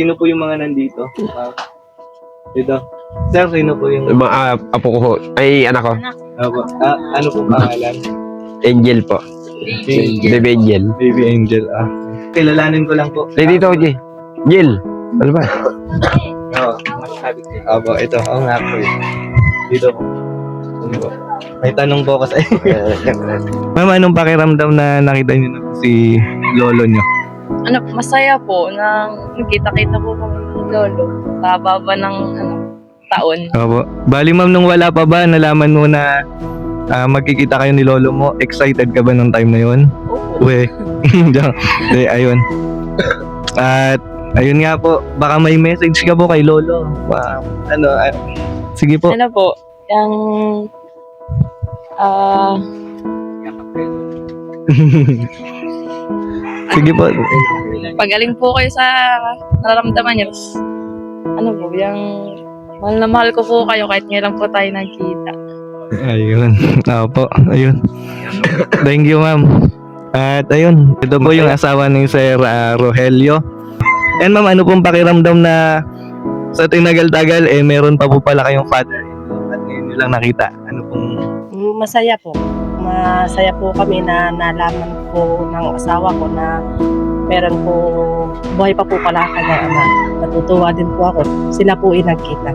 sino po yung mga nandito? Ah, dito. Sir, sino po yung... Mga ah, apo ko ho. Ay, anak ko. Opo. Ah, ano po pangalan? Angel po. Angel. Baby Angel. Baby Angel, ah. Kilalanin ko lang po. Ay, dito, Jay. Jill. Ano ba? Oo. Opo, ito. Oo nga po. eh. Dito po. Ano po? May tanong po ako sa Ma'am, anong pakiramdam na nakita niyo na po si lolo niyo? Ano, masaya po nang nakita-kita po kami ni Lolo sa baba ng ano, taon. Opo. Bali ma'am, nung wala pa ba, nalaman mo na ah, magkikita kayo ni lolo mo? Excited ka ba nung time na yun? Opo. Uwe. Hindi, ayun. At ayun nga po, baka may message ka po kay lolo. Wow. Ano, ah, sige po. Ano po, yung ah sige po. pagaling po kayo sa nararamdaman niyo. Ano po, yung mahal na mahal ko po kayo kahit ngayon lang po tayo nagkita. Ayun. Opo, ayun. Thank you, ma'am. At ayun, ito po yung asawa ni Sir ah, Rogelio. And ma'am, ano pong pakiramdam na sa tinagal-tagal, eh, meron pa po pala kayong father at ngayon nyo lang nakita. Ano pong Masaya po. Masaya po kami na nalaman ko ng asawa ko na meron po buhay pa po pala kanya ama. Natutuwa din po ako. Sila po ay nagkita.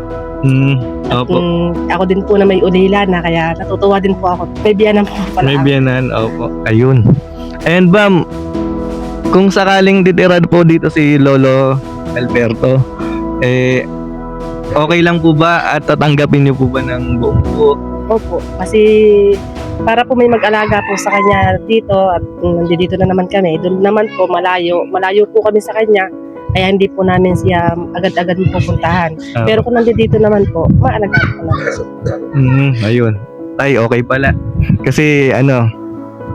Hmm, opo. Mm, ako din po na may ulila na kaya natutuwa din po ako. May biyanan po pala May ako. biyanan, opo. Ayun. And ma'am, kung sakaling ditira po dito si Lolo Alberto, eh, okay lang po ba at tatanggapin niyo po ba ng buong buo? Opo. Kasi para po may mag-alaga po sa kanya dito at nandito na naman kami. Doon naman po malayo. Malayo po kami sa kanya. Kaya hindi po namin siya agad-agad pupuntahan. Ah. Pero kung nandito naman po, maalagaan po namin. Mm, ayun. Ay, okay pala. Kasi ano,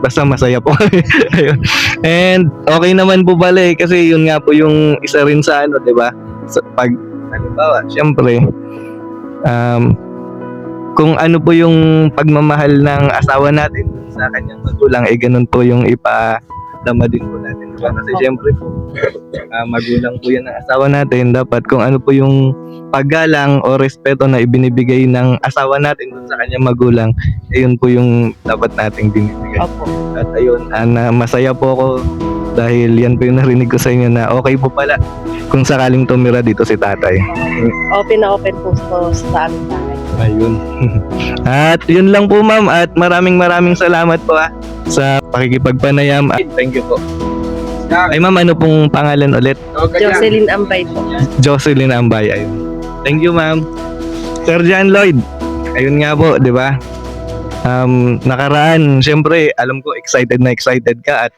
basta masaya po kami. ayun. And okay naman po pala eh, kasi yun nga po yung isa rin sa ano, 'di ba? Sa pag halimbawa, syempre um kung ano po yung pagmamahal ng asawa natin sa kanyang magulang, eh ganun po yung ipadama din po natin. Diba? Kasi syempre po, ah, magulang po yan ng asawa natin. Dapat kung ano po yung paggalang o respeto na ibinibigay ng asawa natin dun sa kanyang magulang, eh yun po yung dapat nating binibigay. Opo. At ayun, ah, na masaya po ako dahil yan po yung narinig ko sa inyo na okay po pala kung sakaling tumira dito si tatay. Open na open po po sa bahay. Ayun. At yun lang po ma'am at maraming maraming salamat po ah, sa pakikipagpanayam. At thank you po. Ay ma'am, ano pong pangalan ulit? Jocelyn Ambay po. Jocelyn Ambay. Ayun. Thank you ma'am. Sir John Lloyd. Ayun nga po, di ba? Um, nakaraan, syempre, alam ko excited na excited ka at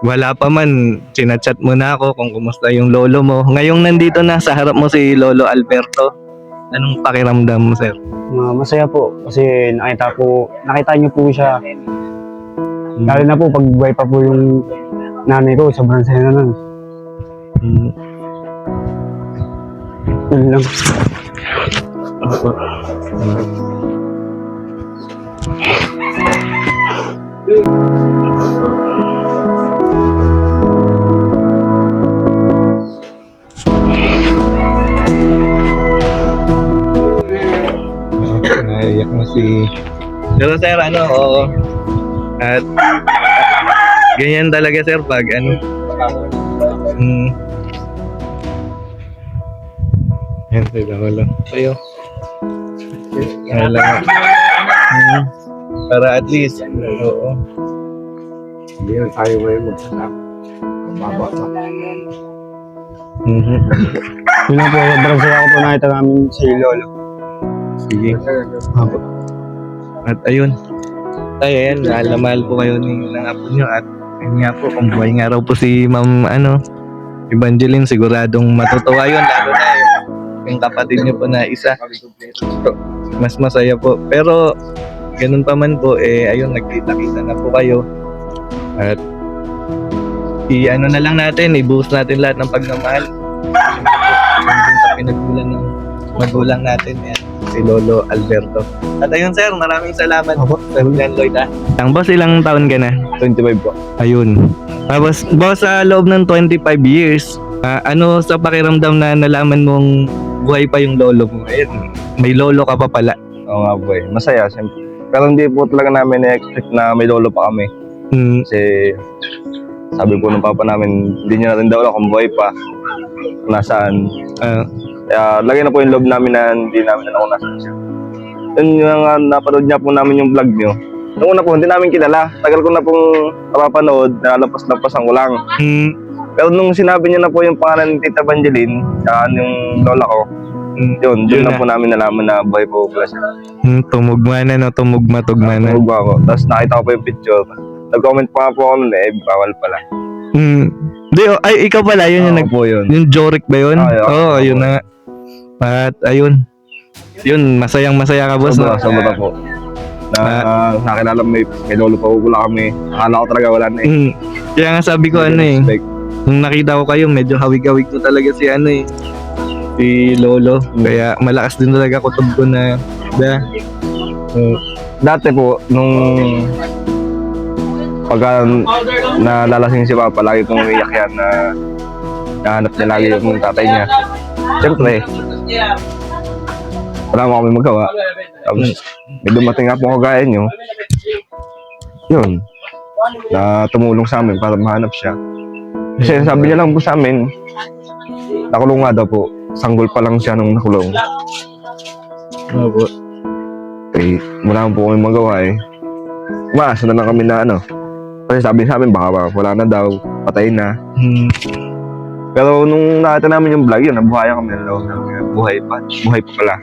wala pa man, chinachat mo na ako kung kumusta yung lolo mo. Ngayong nandito na sa harap mo si Lolo Alberto. Anong pakiramdam mo, sir? Ma- masaya po kasi nakita po, nakita niyo po siya. Lalo na po pag buhay pa po yung nanay ko, sobrang saya na nun. Mm. Yun lang. Naiyak mo si... Pero sir, ano, oo. At ganyan talaga sir pag ano. Mm. Yan sila wala. Kayo. Wala. Mm. Para at least, oo. Hindi na tayo ngayon magsasama. Mababa pa. Mhm. Yun lang po, sobrang saya ko po nakita namin si Lolo. Sige. Apo. At ayun. Tayo yan, mahal na mahal po kayo ni ng apo nyo at yun nga po, kung buhay nga raw po si Ma'am ano, Evangeline, siguradong matutuwa yun, lalo na yung, yung kapatid nyo po na isa. Mas masaya po. Pero, ganun pa man po, eh, ayun, nagkita-kita na po kayo. At, i-ano na lang natin, i-boost natin lahat ng pagmamahal. Yun din sa pinagmulan ng magulang natin, yan, si Lolo Alberto. At ayun, sir, maraming salamat po, Sir Jan Lloyd, ah. Ang boss, ilang taon ka na? 25 po. Ayun. Tapos, boss, sa loob ng 25 years, Ah, ano sa pakiramdam na nalaman mong buhay pa yung lolo mo? Ayun, may lolo ka pa pala. Oo nga po eh. Masaya, siyempre. Pero hindi po talaga namin na-expect na may lolo pa kami. Hmm, Kasi sabi po ng papa namin, hindi niya natin daw alam kung buhay pa. Nasaan. ah, Kaya lagay na po yung loob namin na hindi namin alam kung nasaan siya. Yun yung uh, napanood niya po namin yung vlog niyo. Noong una po, hindi namin kilala. Tagal ko na pong napapanood, nalapas-lapasan ko lang. hmm, Pero nung sinabi niya na po yung pangalan ni Tita Evangeline, tsaka yung lola ko, hmm, yun, Yun yun na na. po namin nalaman na buhay po pala siya. hmm, tumugma na, no? Tumugma, tugma na. Tulog ako. Tapos nakita ko pa yung picture. Nag-comment pa nga po ako nun eh, bawal pala. Hmm. Di, oh, ay, ikaw pala, yun yung Oo nag... po yun. Yung Jorik ba yun? Ah, Oo, yeah. oh, yun na nga. At ayun. Yun, masayang masaya ka boss. Sobra, no? sobra po. Na Ah. nakilala may, may lolo pa wala kami. Akala ko talaga wala na eh. Hmm. Kaya nga sabi ko ano eh, nung nakita ko kayo, medyo hawig-hawig ko talaga si ano eh, si Lolo. Kaya malakas din talaga kutob ko na, da, Dati po, nung pagka nalalasing si Papa, lagi pong umiyak yan na nahanap niya lagi yung tatay niya. Siyempre, wala mo kami magawa. Tapos, may dumating nga po kagaya nyo. Yun. Na tumulong sa amin para mahanap siya. Kasi sabi niya lang po sa amin, nakulong nga daw po. Sanggol pa lang siya nung nakulong. Opo. Eh, wala po kami magawa eh. Umaasa na lang kami na ano. Kasi sabi sa amin, baka wala na daw, patay na. Hmm. Pero nung nakita namin yung vlog, yun, nabuhayan kami ng loob. Nga, Buhay pa. Buhay pa pala.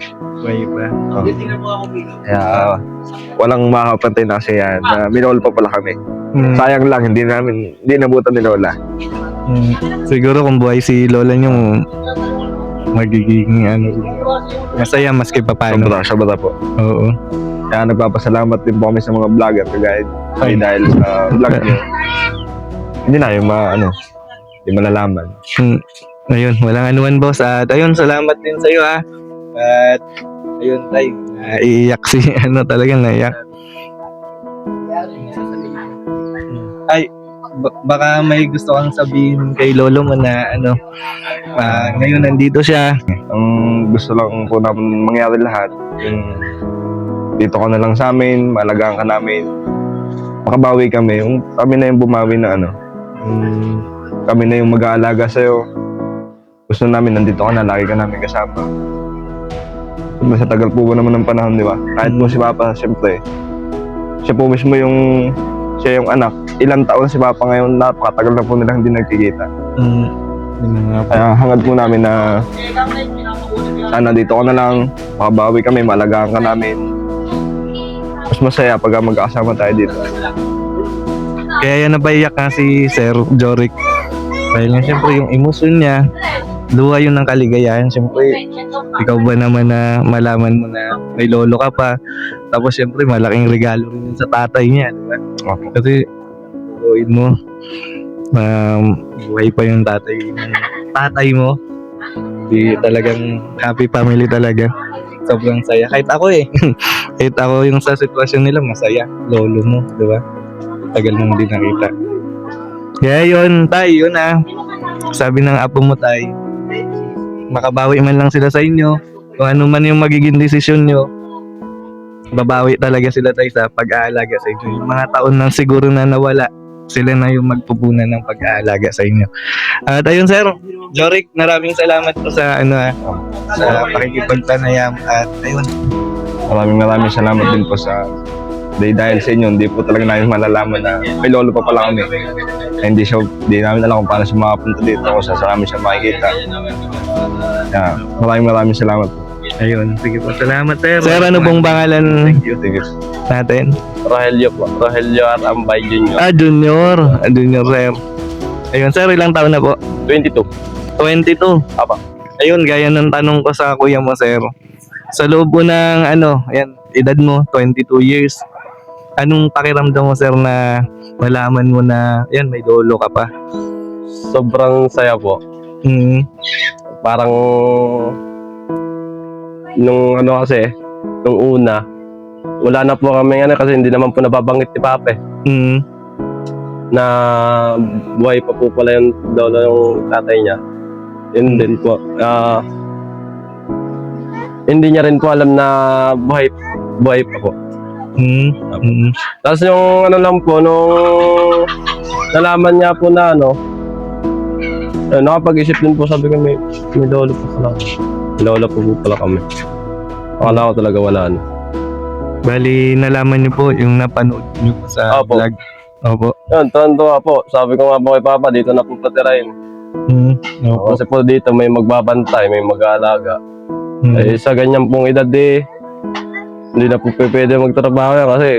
May ba? Kaya, walang makakapantay na kasi yan. Na minol pa pala kami. Hmm. Sayang lang, hindi namin, hindi nabutan ni Lola. Hmm. Siguro kung buhay si Lola niyo, magiging ano, masaya maski pa paano. Sobra, sobra po. Oo. Kaya nagpapasalamat din po kami sa mga vlogger kagaya Ay. ay dahil sa vlog niyo. Hindi na yung ma, ano, hindi malalaman. Hmm. Ayun, walang anuman boss. At ayun, salamat din sa iyo ha. At ayun, tay. Naiiyak si ano talaga naiyak. Ay, ba- baka may gusto kang sabihin kay lolo mo na ano, ah, ngayon nandito siya. Ang gusto lang po namin mangyari lahat, yung dito ka na lang sa amin, malagaan ka namin, makabawi kami, yung kami na yung bumawi na ano, yung kami na yung mag-aalaga sa'yo. Gusto namin, nandito ka na, lagi ka namin kasama. Diba, sa tagal po ba naman ng panahon, di ba? Kahit po si Papa, siyempre, siya po mismo yung, siya yung anak. Ilang taon si Papa ngayon, napakatagal na po nilang hindi nagkikita. Mm. Kaya hangad po namin na sana dito ka na lang, makabawi kami, malagaan ka namin. Mas masaya pag magkakasama tayo dito. Kaya yan napaiyak nga si Sir Jorik. Dahil nga siyempre yung emosyon niya, luha yun ng kaligayahan. Siyempre, ikaw ba naman na malaman mo na may lolo ka pa. Tapos siyempre, malaking regalo rin sa tatay niya. Di ba? Opo. Kasi, luhoin mo, um, buhay pa yung tatay ng tatay mo. Di talagang happy family talaga. Sobrang saya. Kahit ako eh. Kahit ako yung sa sitwasyon nila, masaya. Lolo mo, di ba? Tagal nang hindi nakita. Kaya yun, tay, yun ah. Sabi ng apo mo, tay, makabawi man lang sila sa inyo. Kung ano man yung magiging desisyon nyo, babawi talaga sila tay sa pag-aalaga sa inyo. Yung mga taon nang siguro na nawala, sila na yung magpupunan ng pag-aalaga sa inyo. At ayun sir, Jorik, maraming salamat po sa ano ah, sa pakikipagpanayam at ayun, Maraming maraming salamat din po sa dahil, dahil sa inyo, hindi po talaga namin malalaman na may lolo pa pala kami. Eh, hindi siya, hindi namin alam kung paano siya makapunta dito kung saan sa namin siya makikita. Kaya, maraming maraming salamat po. ayun, sige po. Salamat sir. Sir, ano pong pangalan Thank you, thank you. natin? Rogelio po. Rogelio at Ambay Junior. Ah, junior. Ah, junior sir. Ayun sir, ilang taon na po? 22. 22. Apa. Ayun, gaya ng tanong ko sa kuya mo, sir. Sa loob po ng, ano, ayan, edad mo, 22 years. Anong pakiramdam mo, sir, na malaman mo na, ayan, may lolo ka pa? Sobrang saya po. Hmm. Parang nung ano kasi, nung una, wala na po kami ano kasi hindi naman po nababanggit ni Pape Hmm. na buhay pa po pala yung lolo ng tatay niya. Yun din po. Ah, hindi niya rin po alam na buhay, buhay pa po. Mm. Mm. Tapos yung ano lang po, nung nalaman niya po na ano, eh, nakapag-isip din po, sabi ko may, may lolo po pala. May lolo po po pala kami. Akala ko talaga wala na. Bali, nalaman niyo po yung napanood niyo po sa Opo. vlog. Opo. Yun, tuwan-tuwa po. Sabi ko nga po kay Papa, dito na po patirahin. Mm. Opo. Kasi po dito may magbabantay, may mag-aalaga. Mm. Eh, sa ganyan pong edad eh, hindi na po pwede magtrabaho yan kasi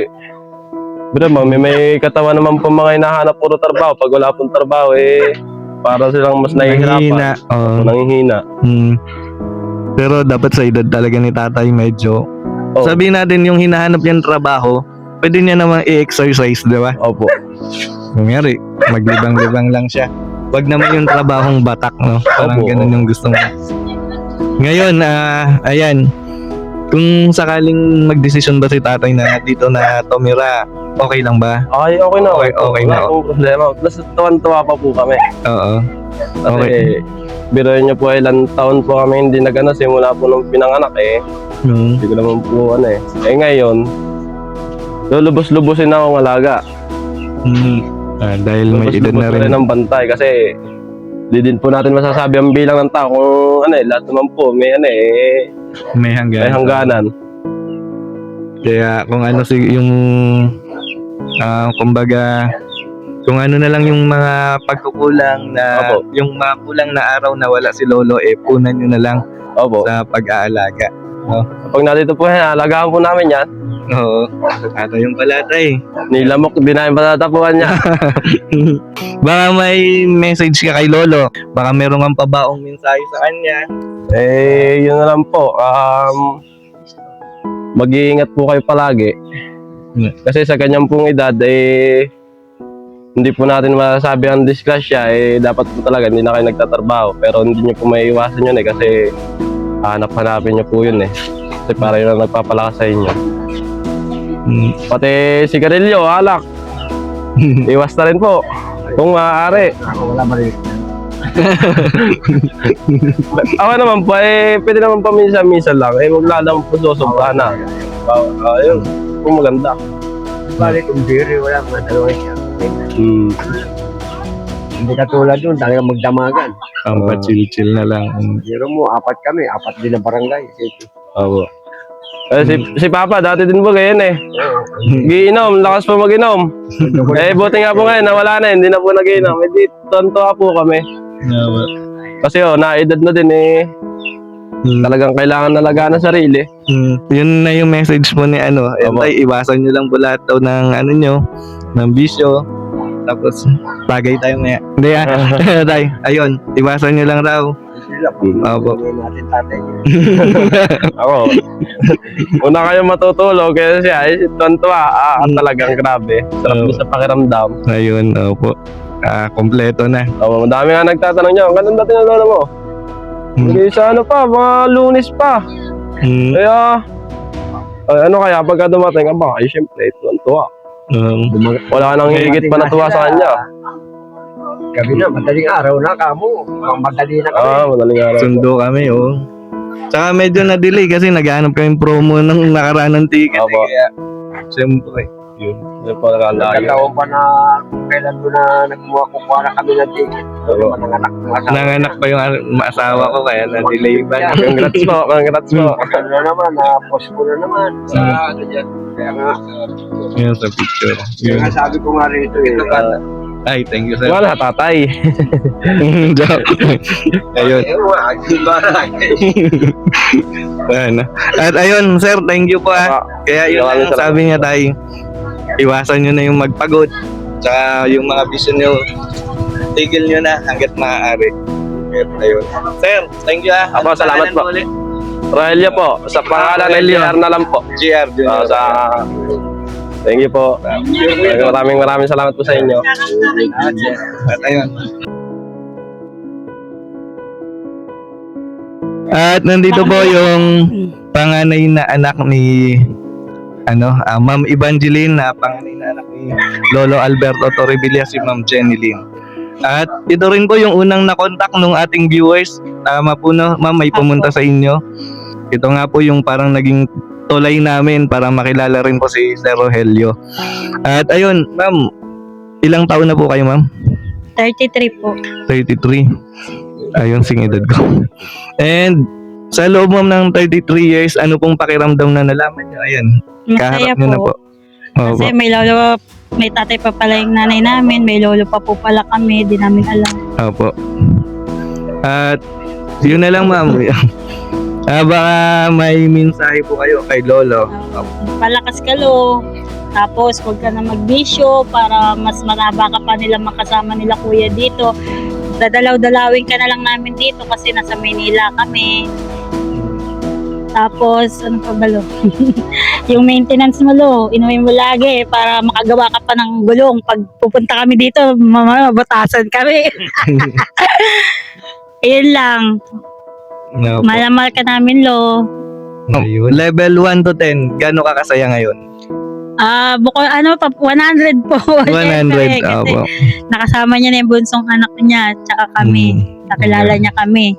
Bro, may, may katawan naman po mga hinahanap puro trabaho. Pag wala pong trabaho, eh, para silang mas Nanghihina. nahihirapan. Oo. O, nanghihina. Mm. Pero dapat sa edad talaga ni tatay medyo. Oo. Sabihin natin yung hinahanap niyang trabaho, pwede niya namang i-exercise, di ba? Opo. Kunyari, maglibang-libang lang siya. Wag naman yung trabahong batak, no? Parang Opo. ganun yung gusto mo. Ngayon, ah, ayan, kung sakaling magdesisyon ba si tatay na dito na tumira, okay lang ba? Okay, okay na. Okay, okay na. Wala problema. Plus, tuwan-tuwa pa po kami. Oo. Kasi, Okay. biroin niyo po, ilang taon po kami hindi nag-ano, simula po nung pinanganak eh. Mm. Hindi ko naman po ano eh. Eh ngayon, lulubos-lubusin na akong alaga. Mm. Ah, dahil may edad na rin. ang bantay kasi di din po natin masasabi ang bilang ng tao kung ano eh, lahat naman po may ano eh, May hanggan. may hangganan. Kaya kung ano si yung ah kumbaga kung ano na lang yung mga pagkukulang na Opo. yung mga kulang na araw na wala si lolo eh punan nyo na lang Opo. sa pag-aalaga. Pag nandito po yan, alagaan po namin yan. Oo. Ano yung palatay. Nilamok, di namin patatapuan niya. Baka may message ka kay lolo. Baka meron kang pabaong mensahe sa kanya. Eh, yun na lang po. Um, mag-iingat po kayo palagi. Kasi sa kanyang pong edad, eh, hindi po natin masasabi ang disgrasya, eh, dapat po talaga hindi na kayo nagtatrabaho. Pero hindi niyo po may iwasan yun eh, kasi hanap-hanapin niyo po yun eh. Kasi para yun ang nagpapalakas sa inyo. Pati sigarilyo, alak, iwas na rin po. Kung maaari. Ako wala ba rin? Ako naman po, eh, pwede naman pa minsan-minsan lang. Eh, maglalang po susobra na. Uh, ayun, kung maganda. Balik kung diri, wala mga dalawa siya. Hmm. Hindi katulad yun, talaga magdamagan. Ang pa-chill-chill na lang. Pero mo, apat kami, apat din na barangay. Opo. Eh, si, si Papa, dati din po ganyan eh. Giinom, lakas pa mag-inom. eh, buti nga po ngayon, nawala na, hindi na po nag-inom. Eh, di, tonto po kami. Kasi oh, naedad na din eh. Mm. Talagang kailangan nalagaan ng sarili. Mm, yun na yung message mo ni ano. Opo. tay, iwasan nyo lang po lahat daw ng ano nyo, ng bisyo. Tapos, bagay tayo maya. Hindi ah. tay, ayun, iwasan nyo lang raw. Opo. Ako, una kayo matutulog kaya siya, tontuwa, ah, Mm. talagang grabe. Sarap sa pakiramdam. Ayun, opo. Ah, kompleto na. Oh, madami nga nagtatanong niya, ganun dati ng mo? Mm. Hindi sa ano pa, mga lunis pa. Mm, Kaya, ay, ano kaya pagka dumating ka ba? Ay, syempre, tuwan-tuwa. um, Wala nang higit pa na tuwa sa kanya. Gabi na, madaling araw na kamo. Madali na kami. Ah, madaling araw. sundo kami, oh. Tsaka medyo na-delay kasi naghanap kami promo ng nakaraan ng ticket. Opo. Eh, kaya, siyempre, yun. Hindi po nakalayo. Nagkataon pa na kailan ko na nagkumuha na kami ng ticket. Oo. Ano nanganak ng asawa. Nanganak pa yung ano, asawa ko kaya na-delay pa. Yeah. Congrats po, congrats po. Ano na naman, na-post ko na naman. Sa ano dyan. Kaya nga, Yun sa picture. kaya Yun. nga sabi ko nga rito eh. Ay, thank you, sir. Wala, tatay. Joke. Ayun. Ba? Ano. At ayun, sir, thank you po ah. Kaya yun salamat sabi niya tayo. Iwasan nyo na yung magpagod. Tsaka yung mga vision nyo, tigil nyo na hanggat maaari. Ayun. Sir, thank you ah. Apo, salamat po. ulit? Roelio po, sa pangalan ng. LDR na lang po. GR, Junior. Ah, sa... Thank you po. Maraming maraming salamat po sa inyo. At ayun. At nandito po yung panganay na anak ni ano, ah, Ma'am Evangeline na panganay na anak ni Lolo Alberto Torrevilla si Ma'am Jenny Lynn. At ito rin po yung unang na-contact nung ating viewers. Tama po no, ma'am, may pumunta sa inyo. Ito nga po yung parang naging tulay namin para makilala rin po si Sir Rogelio. At ayun, ma'am, ilang taon na po kayo, ma'am? 33 po. 33. Ayun, sing edad ko. And sa loob ma'am ng 33 years, ano pong pakiramdam na nalaman niyo? Ayan, Masaya kaharap niyo na po. Opo. Kasi may lolo, may tatay pa pala yung nanay namin, may lolo pa po pala kami, di namin alam. Opo. At yun na lang ma'am. Ah, baka may mensahe po kayo kay Lolo. Palakas ka lo. Tapos huwag ka na magbisyo para mas maraba ka pa nila makasama nila kuya dito. Dadalaw-dalawin ka na lang namin dito kasi nasa Maynila kami. Tapos, ano pa ba lo? yung maintenance mo lo, inuwi mo lagi para makagawa ka pa ng gulong. Pag pupunta kami dito, mama, batasan kami. Ayun lang. Opo. Malamal ka namin lo. Ayun. Level 1 to 10, gaano ka kasaya ngayon? Ah, buko ano pa 100 po. 100. Syempre, kasi Opo. nakasama niya na yung bunsong anak niya tsaka kami. Mm. Nakilala niya kami.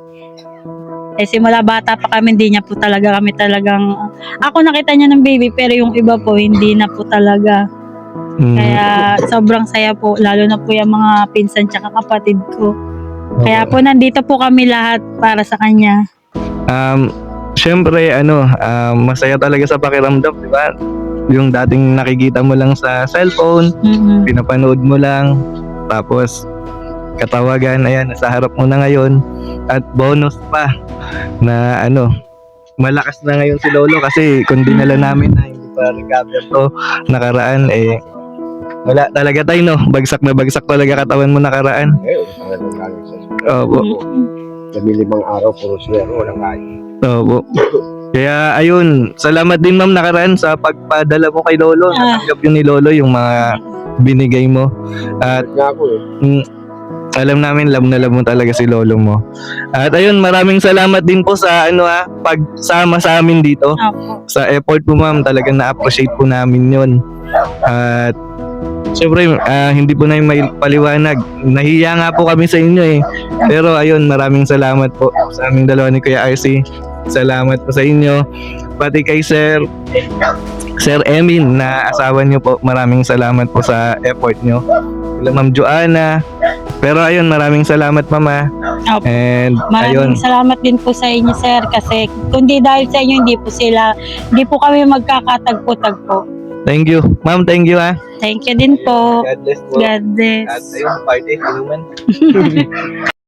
Eh simula bata pa kami, hindi niya po talaga kami talagang ako nakita niya ng baby pero yung iba po hindi na po talaga. Mm. Kaya sobrang saya po lalo na po yung mga pinsan tsaka kapatid ko. Kaya po nandito po kami lahat para sa kanya. Um, syempre, ano, um, masaya talaga sa pakiramdam, di ba? Yung dating nakikita mo lang sa cellphone, Mhm. pinapanood mo lang, tapos katawagan, ayan, nasa harap mo na ngayon. At bonus pa na ano, malakas na ngayon si Lolo kasi kung dinala namin na hindi pa recover to nakaraan, eh, wala talaga tayo, no? Bagsak na bagsak talaga katawan mo nakaraan. Eh, Opo. Kami limang araw, puro zero, walang kain. Opo. Kaya ayun, salamat din ma'am nakaraan sa pagpadala mo kay Lolo. Ah. Natanggap yun ni Lolo yung mga binigay mo. At nga ako eh. mm, alam namin love na love mo talaga si Lolo mo. At ayun, maraming salamat din po sa ano ah, pagsama sa amin dito. Opo. Sa effort po ma'am, talagang na-appreciate po namin yun. At Siyempre, ah, hindi po namin may paliwanag. Nahiya nga po kami sa inyo eh. Pero ayun, maraming salamat po sa aming dalawa ni Kuya RC. Salamat po sa inyo. Pati kay Sir Sir Emin na asawa niyo po. Maraming salamat po sa effort niyo. Kila Ma'am Joanna. Pero ayun, maraming salamat Mama. Opo. And ayun, Maraming salamat din po sa inyo, sir, kasi kundi dahil sa inyo, hindi po sila, hindi po kami magkakatagpo-tagpo. thank you. Ma'am, thank you ah. Thank you din po. God bless po. God bless. At ayun, party, inuman.